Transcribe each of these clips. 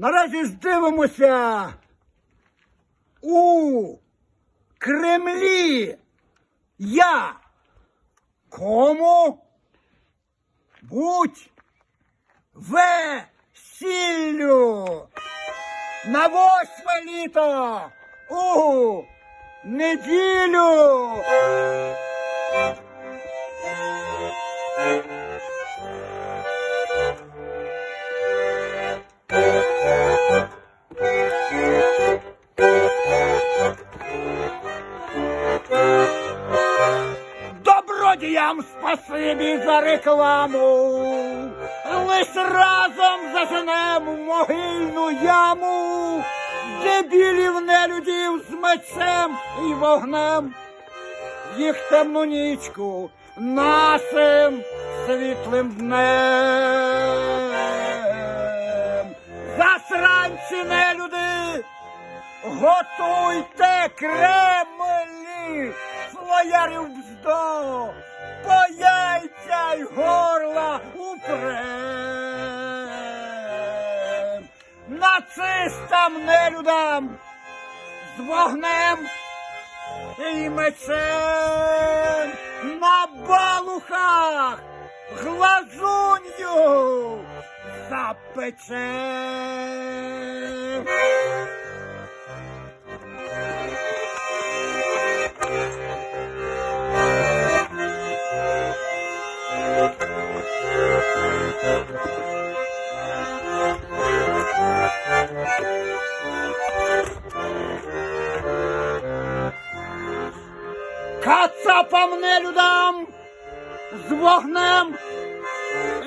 Наразі здивимося у Кремлі. Я кому будь весіллю на восьме літо у неділю. Добродіям спасибі за рекламу. Лиш разом заженем в могильну яму, дебілів нелюдів з мечем і вогнем. Їх темну нічку нашим світлим днем. Засранці нелюди, готуйте кремлі, своярів бздо, по яйця й горла упрем. Нацистам нелюдам з вогнем і мечем на балухах глазунью запечем. Кацапам нелюдам з вогнем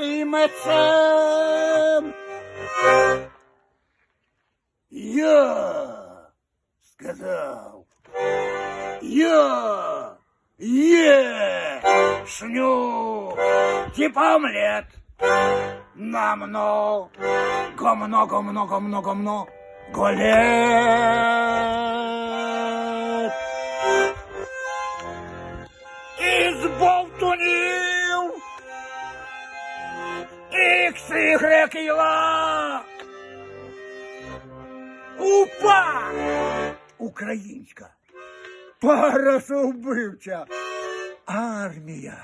і мечем. Я сказав, я є шню, типа омлет. На мно, гомно, гомно, гомно, гомно, голет. І. Упа! Українська парасовбивча армія.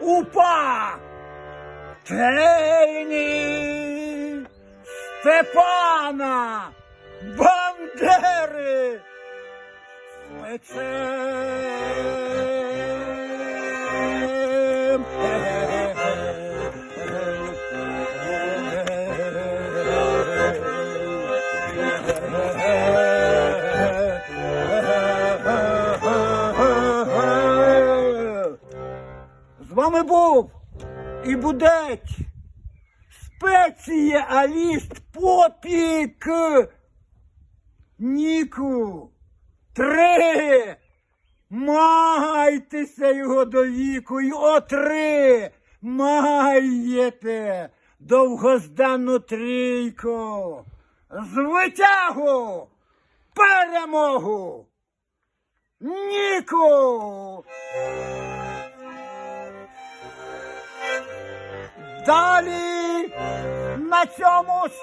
Упа! Тельні Степана Бандери мечем. Вами був і будеть спеціаліст попік Ніку. Три. Майтеся його до віку й отри. Маєте довгозданну трійку. Звитягу перемогу. Ніку. далі на цьому ж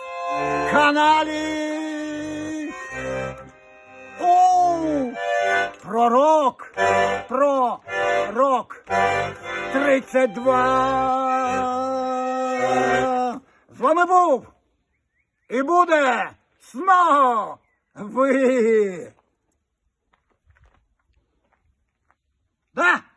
каналі. У пророк, пророк 32. З вами був і буде снова ви. Да!